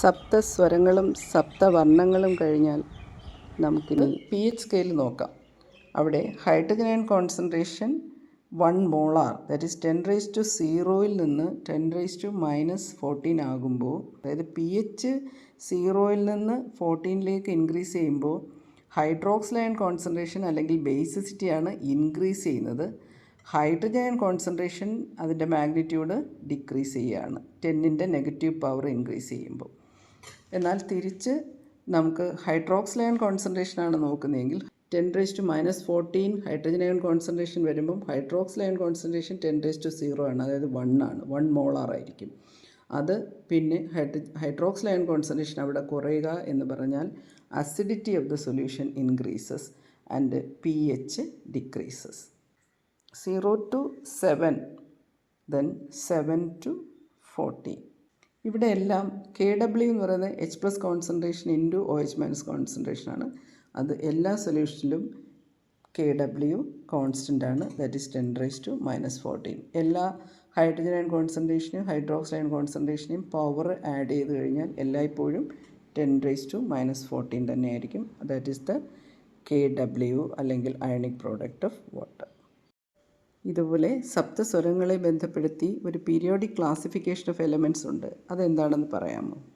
സപ്തസ്വരങ്ങളും സപ്തവർണങ്ങളും കഴിഞ്ഞാൽ നമുക്കിനി P H scale നോക്കാം. അവിടെ hydrogen ion concentration one molar that is ten raise to സീറോയിൽ നിന്ന് ten raise to minus fourteen ആകുമ്പോൾ അതായത് പി എച്ച് സീറോയിൽ നിന്ന് ഫോർട്ടീനിലേക്ക് ഇൻക്രീസ് ചെയ്യുമ്പോൾ ഹൈഡ്രോക്സിൽ അയൺ കോൺസെൻട്രേഷൻ അല്ലെങ്കിൽ ബേസിസിറ്റിയാണ് ഇൻക്രീസ് ചെയ്യുന്നത്. ഹൈഡ്രജൻ അയൺ കോൺസെൻട്രേഷൻ അതിന്റെ മാഗ്നിറ്റ്യൂഡ് ഡിക്രീസ് ചെയ്യുകയാണ്. ടെന്നിന്റെ നെഗറ്റീവ് പവർ ഇൻക്രീസ് ചെയ്യുമ്പോൾ. എന്നാൽ തിരിച്ച് നമുക്ക് ഹൈഡ്രോക്സ് ലയൺ കോൺസെൻട്രേഷനാണ് നോക്കുന്നതെങ്കിൽ ten raise to minus fourteen hydrogen ion concentration വരുമ്പം hydroxyl ion concentration ten raise to zero ആണ് അതായത് വൺ ആണ് വൺ മോളാർ ആയിരിക്കും. അത് പിന്നെ ഹൈഡ്ര ഹൈഡ്രോക്സ് ലയൺ കോൺസെൻട്രേഷൻ അവിടെ കുറയുക എന്ന് പറഞ്ഞാൽ acidity of the solution increases and p H decreases zero to seven then seven to fourteen ഇവിടെ എല്ലാം കെ ഡബ്ല്യു എന്ന് പറയുന്നത് H plus concentration into O H minus കോൺസെൻട്രേഷനാണ് അത് എല്ലാ സൊല്യൂഷനിലും കെ ഡബ്ല്യു കോൺസ്റ്റന്റ് ആണ്. That is ten raise to minus fourteen എല്ലാ hydrogen ion കോൺസെൻട്രേഷനും ഹൈഡ്രോക്സൈഡ് അയൺ കോൺസെൻട്രേഷനെയും പവർ ആഡ് ചെയ്ത് കഴിഞ്ഞാൽ എല്ലായ്പ്പോഴും ten raise to minus fourteen തന്നെയായിരിക്കും. That is the K W അല്ലെങ്കിൽ അയണിക് പ്രോഡക്റ്റ് ഓഫ് വാട്ടർ ഇതുപോലെ സപ്തസ്വരങ്ങളെ ബന്ധപ്പെടുത്തി ഒരു പീരിയോഡിക് ക്ലാസിഫിക്കേഷൻ ഓഫ് എലമെന്റ്സ് ഉണ്ട്. അതെന്താണെന്ന് പറയാമോ?